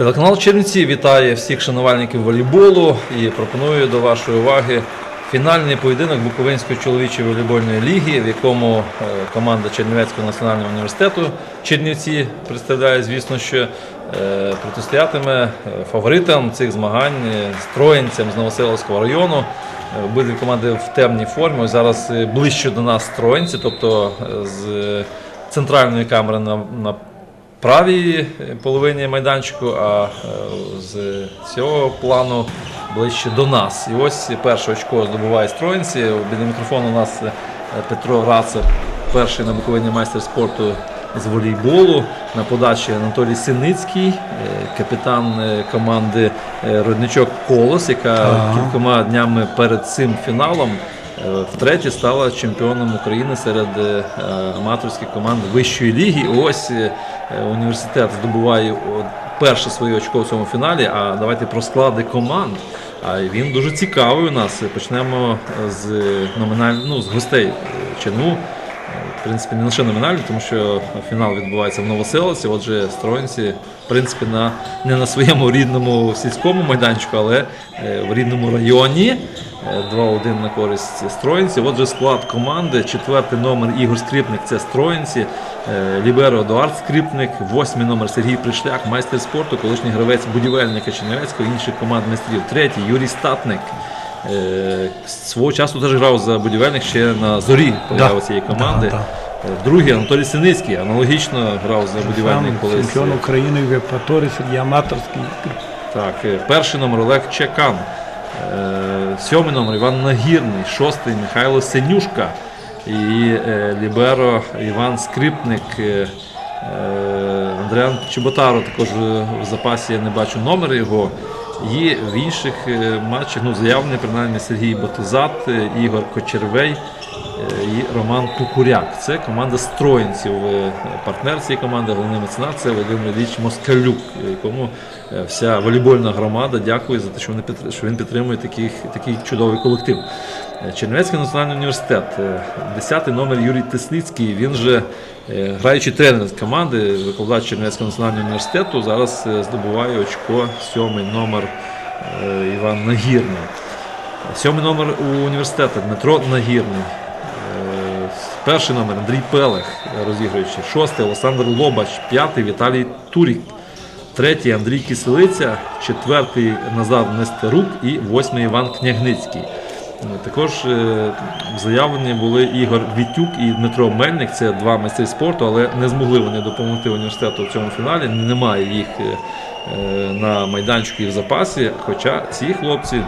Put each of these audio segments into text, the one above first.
Телеканал Чернівці вітає всіх шанувальників волейболу і пропоную до вашої уваги фінальний поєдинок Буковинської чоловічої волейбольної ліги, в якому е, команда Чернівецького національного університету Чернівці представляє, звісно, що е, протистоятиме е, фаворитам цих змагань Троїнцям з Новоселовського району. Обидві команди в темній формі. Ось зараз ближче до нас Троїнці, тобто з центральної камери на, на правій половині майданчику, а е, з цього плану ближче до нас. І ось перше очко здобуває Строїнці. Біля мікрофону у нас е, Петро Рацев, перший на Буковині майстер спорту з волейболу. На подачі Анатолій Синицький, е, капітан е, команди е, Родничок Колос, яка Ага. кількома днями перед цим фіналом е, втретє стала чемпіоном України серед е, аматорських команд вищої ліги. Ось е, е, університет здобуває перше своє очко в цьому фіналі. А давайте про склади команд. А він дуже цікавий у нас. Почнемо з номіналь... ну, з гостей чину. ЧНУ. В принципі, не лише номінальний, тому що фінал відбувається в Новоселиці. Отже, Строїнці, в принципі, на, не на своєму рідному сільському майданчику, але е, в рідному районі. Е, 2-1 на користь Строїнці. Отже, склад команди. Четвертий номер Ігор Скрипник це Строїнці. Е, Ліберо Едуард Скрипник. Восьмий номер Сергій Пришляк, майстер спорту, колишній гравець будівельника Чернівецького, інших команд майстрів. Третій Юрій Статник. Е, Свого часу теж грав за будівельник ще на зорі появи цієї команди. Е, Другий Анатолій Синицький аналогічно грав за будівельник колись. чемпіон України в епаторі серед аматорський. Так, е, перший номер Олег Чекан. Сьомий номер Іван Нагірний, шостий Михайло Синюшка і Ліберо Іван Скрипник. Андріан Чеботаро також в запасі я не бачу номер його. І в інших е, матчах ну, заявлений принаймні Сергій Ботизат, е, Ігор Кочервей і Роман Кукуряк. Це команда строїнців. Е, Партнер цієї команди, головний меценат, це Володимир Ілліч Москалюк, е, якому е, вся волейбольна громада дякує за те, що, він підтримує таких, такий чудовий колектив. Е, Чернівецький національний університет, е, 10-й номер Юрій Тесницький. Він же е, граючий тренер команди, викладач Чернівецького національного університету. Зараз е, здобуває очко сьомий номер е, Іван Нагірний. Сьомий номер у університету Дмитро Нагірний. Перший номер Андрій Пелех, розігруючий. Шостий Олександр Лобач, п'ятий Віталій Турік. Третій Андрій Киселиця, четвертий Назар Нестерук і восьмий Іван Княгницький. Е, Також е, заявлені були Ігор Вітюк і Дмитро Мельник. Це два майстри спорту, але не змогли вони допомогти університету в цьому фіналі. Немає їх е, на майданчику і в запасі. Хоча ці хлопці,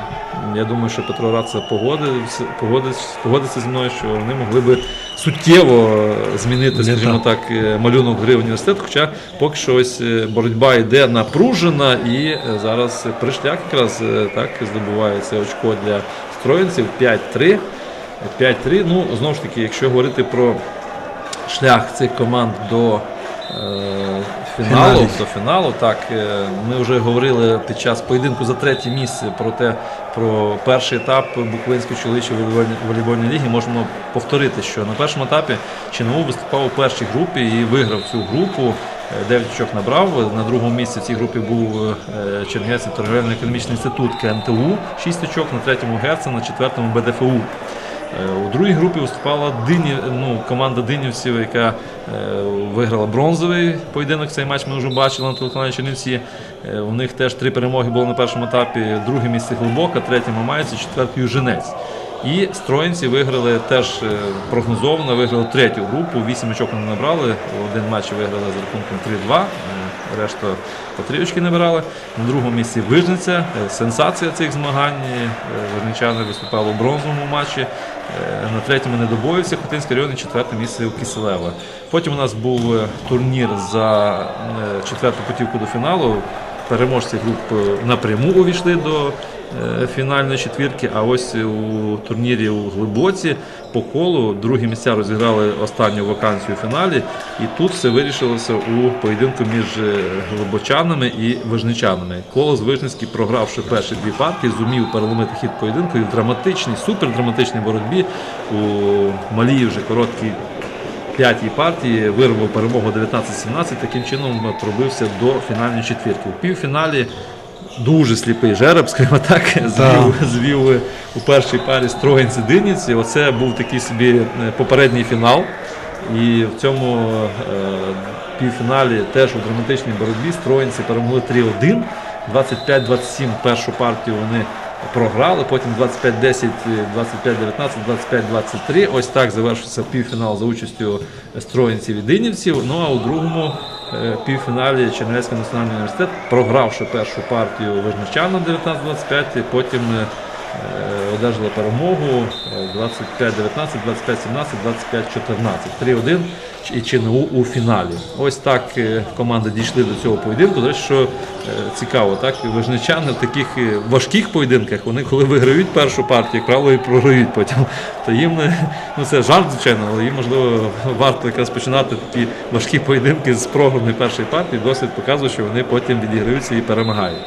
я думаю, що Петро погодився, погодиться, погодиться зі мною, що вони могли би суттєво е, змінити, скажімо так, е, малюнок гри в університету. Хоча поки що ось е, боротьба йде напружена, і е, зараз пришляк якраз е, так здобуває це очко для строїнців 5-3. 5-3. Ну, знову ж таки, якщо говорити про шлях цих команд до е, фіналу, Фіналів. до фіналу, так е, ми вже говорили під час поєдинку за третє місце про те, про перший етап Буковинської чоловічої волейбольної- ліги. Можемо повторити, що на першому етапі ЧНУ виступав у першій групі і виграв цю групу. 9 очок набрав. На другому місці в цій групі був е, Чернігівський торговельно-економічний інститут КНТУ, 6 очок, на третьому ГЕРЦ, на четвертому БДФУ. Е, У другій групі виступала Дині, ну, команда Динівців, яка е, виграла бронзовий поєдинок. Цей матч ми вже бачили на телеканалі Чернівці. Е, у них теж три перемоги було на першому етапі. Друге місце Глибока, третє Мамайці, четвертий Южинець. І строїнці виграли теж е, прогнозовано, виграли третю групу. Вісім очок вони набрали. Один матч виграли за рахунком 3-2. е, Решта по три очки набирали. На другому місці Вижниця. Е, Сенсація цих змагань. Вижничани виступали у бронзовому матчі. На третьому недобоївці Хотинський район і четверте місце у Киселева. Потім у нас був турнір за четверту путівку до фіналу. Переможці груп напряму увійшли до фінальної четвірки. А ось у турнірі у Глибоці по колу другі місця розіграли останню вакансію у фіналі. І тут все вирішилося у поєдинку між е, глибочанами і вижничанами. Колос Вижницький, програвши перші дві партії, зумів переломити хід поєдинку і в драматичній, супердраматичній боротьбі у малій вже короткій п'ятій партії, вирвав перемогу 19-17, таким чином пробився до фінальної четвірки. У півфіналі дуже сліпий жереб, скажімо так, звів, звів у першій парі Строгинці Диніці. Оце був такий собі е, попередній фінал. І в цьому е, півфіналі теж у драматичній боротьбі Строїнці перемогли 3-1. 25-27 першу партію вони програли, потім 25-10, 25-19, 25-23. Ось так завершився півфінал за участю Строїнців і Динівців. Ну а у другому півфіналі Чернівецький національний університет, програвши першу партію вижничана 19-25, потім е, е, одержали перемогу е, 25-19, 25-17, 25-14. 3-1 і ЧНУ у фіналі. Ось так е, команди дійшли до цього поєдинку. До що е, цікаво, так вижничани в таких е, важких поєдинках, вони коли виграють першу партію, як правило, і програють потім. То їм ну це жарт, звичайно, але їм можливо варто якраз починати такі важкі поєдинки з програної першої партії. Досвід показує, що вони потім відіграються і перемагають.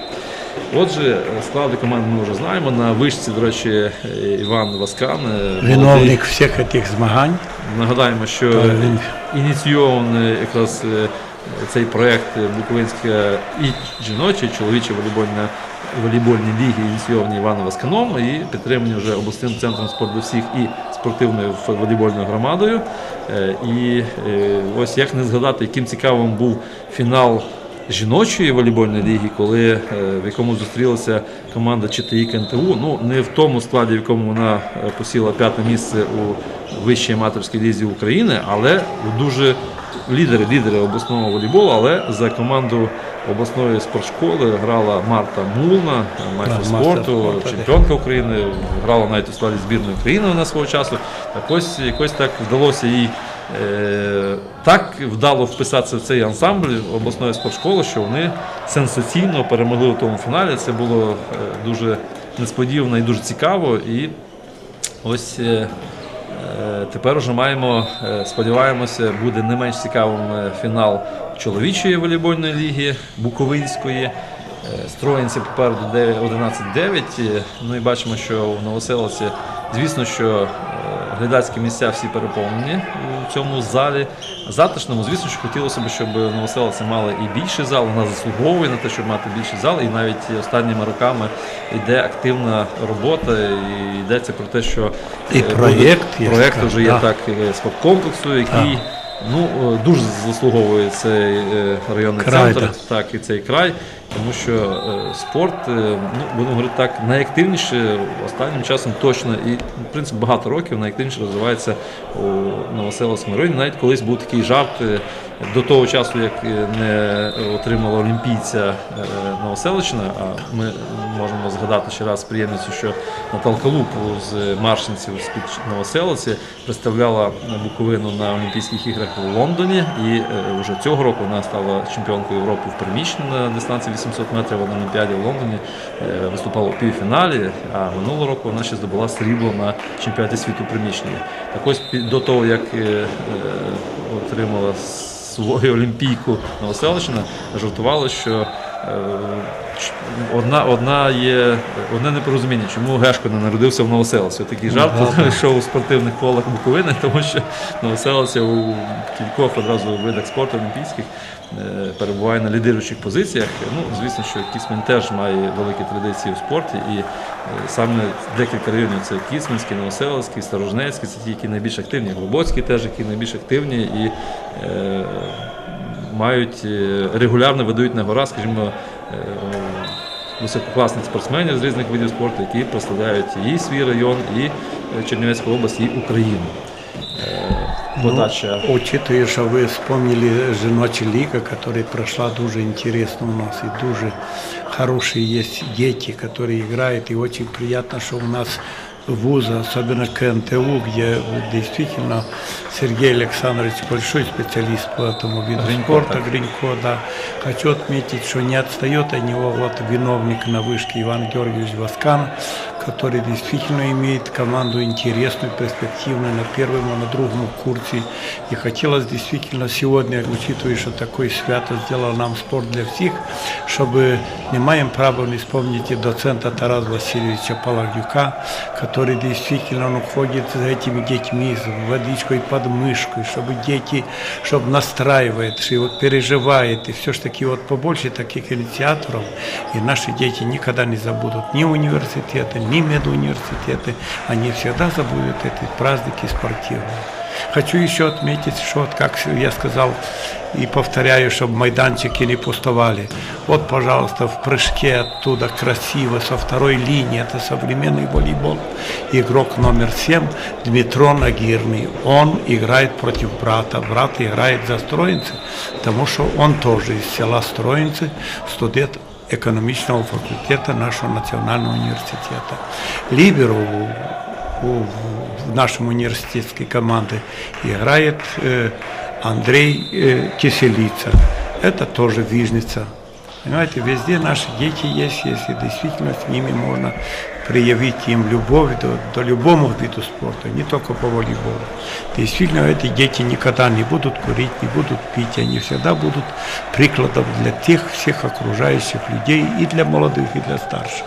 Отже, склади команди ми вже знаємо. На вишці, до речі, Іван Васкан. е. Виновник всіх цих змагань. Нагадаємо, що ініційований якраз е, цей проєкт Буковинська і жіночі, і чоловічі волейбольна волейбольні ліги ініційовані Іваном Васканом і підтримані вже обласним центром спорту всіх і спортивною волейбольною громадою. Е, І ось як не згадати, яким цікавим був фінал жіночої волейбольної ліги, коли е, в якому зустрілася команда ЧТІ КНТУ. Ну не в тому складі, в якому вона е, посіла п'яте місце у вищій аматорській лізі України, але дуже лідери, лідери обласного волейболу, але за команду обласної спортшколи грала Марта Мулна, майстер спорту, чемпіонка України, грала навіть у складі збірної України вона свого часу. Так ось якось так вдалося їй е, так вдало вписатися в цей ансамбль обласної спортшколи, що вони сенсаційно перемогли у тому фіналі. Це було е, дуже несподівано і дуже цікаво. І ось е, е, тепер вже маємо, е, сподіваємося, буде не менш цікавим е, фінал чоловічої волейбольної ліги Буковинської. Е, Строїнці попереду 9 11-9. Е, Ну і бачимо, що в Новоселиці, звісно, що е, глядацькі місця всі переповнені у цьому залі. Затишному, звісно, що хотілося б, щоб Новоселиці мали і більший зал. Вона заслуговує на те, щоб мати більший зал. І навіть останніми роками йде активна робота, і йдеться про те, що І е, проєкт буде- проєкт вже є да. так е, спорткомплексу, який ну е, дуже заслуговує цей районний Край, центр, так. так і цей край, тому що е, спорт, е, ну будемо говорити так, найактивніше останнім часом точно і в принципі багато років найактивніше розвивається у Новоселовському районі. Навіть колись був такий жарт е, до того часу, як не отримала олімпійця Новоселична. А ми можемо згадати ще раз приємницю, що Наталка Луп з маршинців з під Новоселиці представляла Буковину на Олімпійських іграх в Лондоні. І вже цього року вона стала чемпіонкою Європи в приміщенні на дистанції 800 метрів на Олімпіаді в Лондоні. Е, Виступала у півфіналі. А минулого року вона ще здобула срібло на чемпіонаті світу приміщення. Так ось до того, як е, е, отримала свою олімпійку Новоселищина, жартували, що одна, одна є одне непорозуміння, чому Гешко не народився в Новоселиці. Такий жарт йшов у спортивних колах Буковини, тому що Новоселиця у кількох одразу видах спорту олімпійських е, перебуває на лідируючих позиціях. Ну, звісно, що Кіцмань теж має великі традиції у спорті, і е, саме декілька районів це Кіцманський, Новоселицький, Старожнецький, це ті, які найбільш активні, Глибоцький теж, які найбільш активні і е, мають е, регулярно видають на гора, скажімо, е, висококласних спортсменів з різних видів спорту, які представляють і свій район, і е, Чернівецьку область, і Україну. Е, Подача. Ну, учитывая, что вы вспомнили «Женочая лига», которая прошла дуже интересно у нас, и дуже хорошие есть дети, которые играют, и очень приятно, что у нас вузы, особенно КНТУ, где действительно Сергей Александрович большой специалист по этому виду Гринько, спорта, так. Гринько, да. Хочу отметить, что не отстает от него вот виновник на вышке Иван Георгиевич Васкан, который действительно имеет команду интересную, перспективную на первом и на другом курсе. И хотелось действительно сегодня, учитывая, что такой свято сделал нам спорт для всех, чтобы не маем права не вспомнить и доцента Тараса Васильевича Палагюка, который действительно он ходит за этими детьми с водичкой под мышкой, чтобы дети, чтобы настраивает, что вот переживает, и все ж таки вот побольше таких инициаторов, и наши дети никогда не забудут ни университеты, ни медуниверситеты, они всегда забудут эти праздники спортивные. Хочу еще отметить, что, как я сказал и повторяю, чтобы майданчики не пустовали. Вот, пожалуйста, в прыжке оттуда красиво, со второй линии, это современный волейбол. Игрок номер 7 Дмитро Нагирный. Он играет против брата. Брат играет за Строинцы, потому что он тоже из села Строинцы, студент экономічного факультета нашего национального университета. Либеру у, в нашем университетской команде играет э, Андрей э, Киселица. Это тоже вижница. Понимаете, везде наши дети есть, если действительно с ними можно проявить им любовь до, до любому виду спорта, не только по волейболу. Действительно, эти дети никогда не будут курить, не будут пить, они всегда будут прикладом для тех всех окружающих людей, и для молодых, и для старших.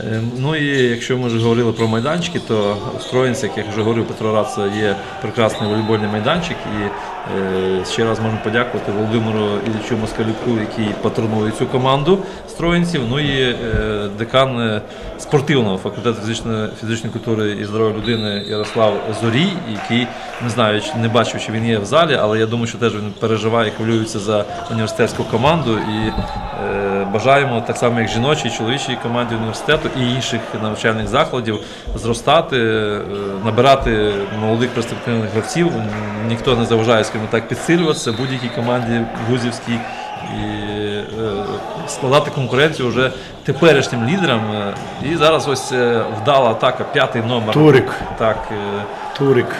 Е, Ну і якщо ми вже говорили про майданчики, то в Строїнці, як я вже говорив, Петро Раца є прекрасний волейбольний майданчик. І ще раз можна подякувати Володимиру Іллічу Москалюку, який патронує цю команду Строїнців. Ну і е, декан е, спортивного факультету фізичної, фізичної культури і здоров'я людини Ярослав Зорій, який не знаю, не бачив, чи він є в залі, але я думаю, що теж він переживає і хвилюється за університетську команду. І е, бажаємо так само, як жіночій, чоловічій команді університету і інших навчальних закладів зростати, е, набирати молодих перспективних гравців. Ніхто не заважає, скажімо так, підсилюватися будь-якій команді вузівській і е, складати конкуренцію вже теперішнім лідерам. Е, І зараз ось е, вдала атака, п'ятий номер. Турик. Так, Турик.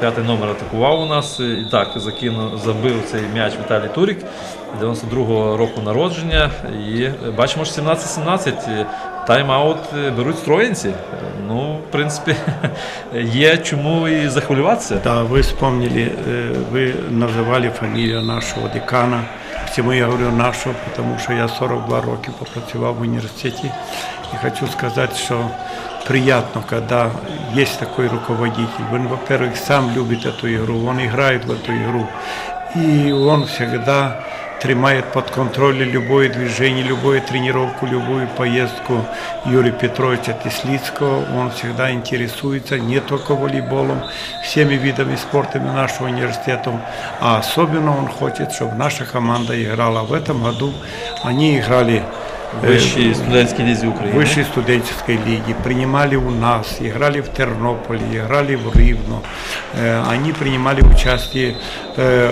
П'ятий номер атакував у нас. І так, закинув, забив цей м'яч Віталій Турік 92-го року народження. І бачимо, що 17-17 Тайм-аут е, беруть строїнці. Е, Ну, в принципі, є чому і захвилюватися. Да, вы вспомнили, э, вы называли фамилию нашего декана. Почему я говорю нашего? Потому что я 42 роки попрацював в университете. И хочу сказать, что приятно, когда есть такой руководитель. Он, во-первых, сам любит эту игру, он играет в эту игру. И он всегда тримает под контролем любое движение, любую тренировку, любую поездку Юрия Петровича Теслицкого. Он всегда интересуется не только волейболом, всеми видами спорта нашего университета, а особенно он хочет, чтобы наша команда играла. В этом году они играли э, Вищій студентській лізі України. высшей студенческой лиги, принимали у нас, играли в Тернополе, играли в Ривно. Э, Они принимали участие э,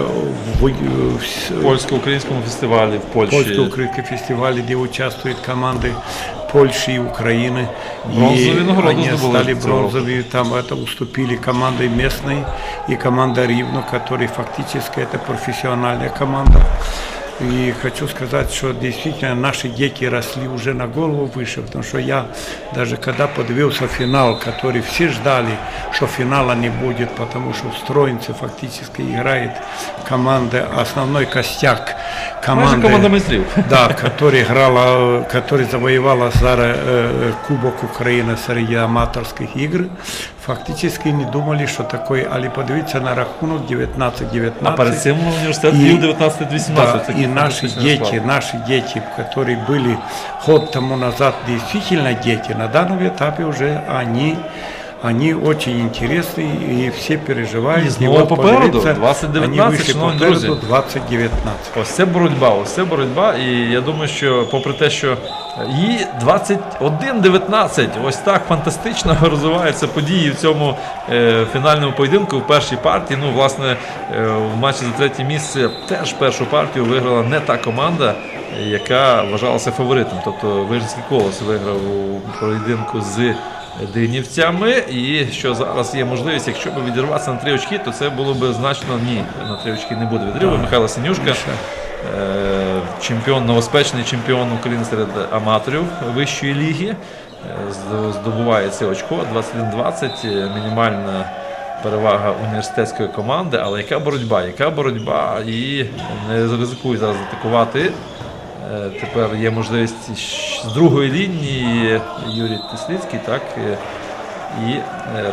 в, в с- польсько-українському фестивалі в Польщі. польско-украинском фестивале, где участвуют команды Польши и Украины. Бронзовые и награды они сдобыли стали в целом. бронзовые, там это уступили командой местной и команда Ривно, которая фактически это профессиональная команда. И хочу сказать, что действительно наши дети росли уже на голову выше, потому что я даже когда подивился финал, который все ждали, что финала не будет, потому что в Строинце фактически играет команда, основной костяк Майже команды. команда майстрів. Да, который играла, который завоевала зараз э, Кубок Украины среди аматорских игр, фактически не думали, что такое, али подивіться на рахунок 19-19. А перед цим університет І- вів 19-18. Да, Такий и наши фантастичний дети, розклад. наши дети, которые были год тому назад действительно дети, на данном этапе уже они, они очень интересны и все переживают. И И снова вот попереду, подивіться, 20-19, шановні друзі. 20-19. Ось це боротьба, ось це боротьба. І я думаю, що попри те, що і 21-19, ось так фантастично розвиваються події в цьому е, фінальному поєдинку в першій партії. Ну, власне, е, в матчі за третє місце теж першу партію виграла не та команда, яка вважалася фаворитом. Тобто Вижницький колос виграв у поєдинку з Динівцями. І що зараз є можливість, якщо б відірватися на три очки, то це було б значно ні. На три очки не буде відриву. Михайло Синюшка, е, чемпіон, новоспечений чемпіон України серед аматорів вищої ліги. з- здобуває це очко 21-20, е, мінімальна перевага університетської команди. Але яка боротьба? Яка боротьба? І не ризикує зараз атакувати. Е, Тепер є можливість з другої лінії Юрій Тислицький, так е, і е,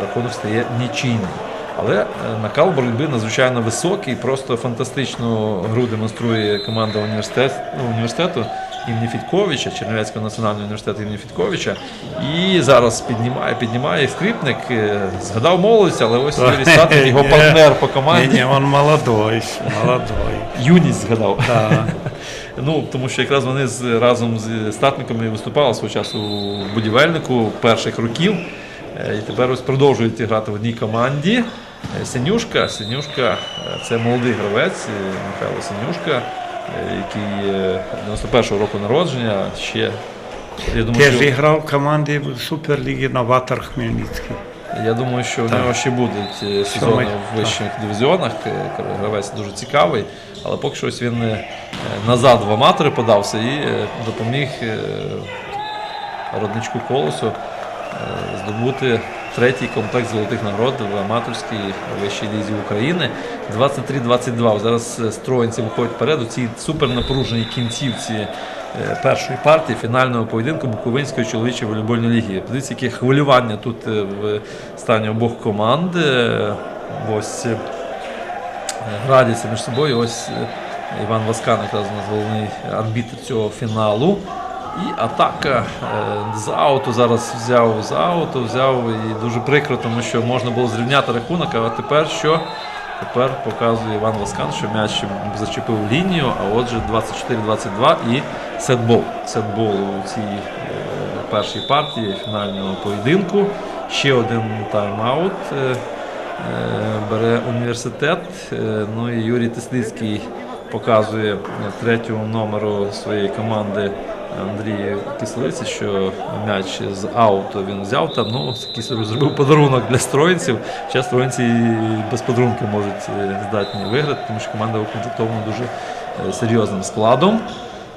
рахунок стає нічийним. Але е, накал боротьби надзвичайно високий, просто фантастичну гру демонструє команда університет, ну, університету імені Фітковича, Чернівецького національного університету імені Фітковича. І зараз піднімає, піднімає скрипник. е, Згадав молодість, але ось Юрій Статник, його Не, партнер по команді. не, он молодой, молодой. Юність згадав. Да. Ну, тому що якраз вони з, разом з статниками виступали свого часу в будівельнику перших років. Е, І тепер ось продовжують грати в одній команді. Е, Синюшка. Синюшка е, це молодий гравець Михайло Синюшка, який е, 91-го року народження. Ще я думаю, Теж що, грав в команді в Суперлігі Новатор Хмельницький. Я думаю, що у нього ще будуть е, сезони в вищих дивізіонах. Е, Гравець дуже цікавий, але поки що він е, назад в аматори подався і допоміг родничку колосу здобути третій комплект золотих нагород в аматорській вищій лізі України. 23-22. Зараз строїнці виходять вперед у цій супернапруженій кінцівці першої партії фінального поєдинку Буковинської чоловічої волейбольної ліги. Подивіться, яке хвилювання тут е, в стані обох команд. Е, Ось е, градяться між собою. Ось е, Іван Васкан, якраз у нас головний арбітр цього фіналу. І атака е, з ауту зараз взяв з ауту, взяв і дуже прикро, тому що можна було зрівняти рахунок, а тепер що? Тепер показує Іван Васкан, що м'яч зачепив лінію, а отже 24-22 і сетбол. Сетбол у цій е, першій партії фінального поєдинку. Ще один тайм-аут. е, е, бере університет. Ну і Юрій Тислицький показує третьому номеру своєї команди Андрію Кислиці, що м'яч з ауту він взяв там. Ну, Кислер зробив подарунок для строїнців. Зараз строїнці без подарунки можуть е, здатні виграти, тому що команда укомплектована дуже е, серйозним складом.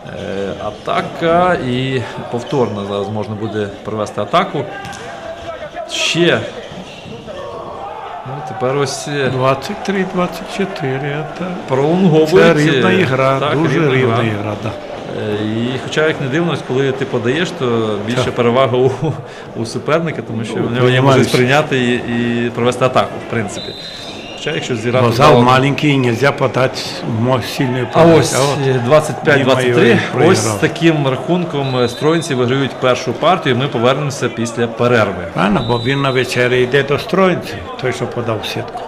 Е, Атака і повторно зараз можна буде провести атаку. Ще. Ну, тепер ось е, 23-24, пролонговують. це рівна ігра, так, дуже рівна рівна гра. ігра. Да. І хоча як не дивнось, коли ти подаєш, то більше перевага у, у суперника, тому що в нього є Понімаєш. прийняти і, і провести атаку, в принципі. Хоча якщо зіграти. Но зал вдало- маленький, нельзя подать мо- сильную А ось е, 25-23. Ось з таким рахунком е, строїнці виграють першу партію. Ми повернемося після перерви. Правильно, бо він на вечері йде до строїнці, той, що подав сітку.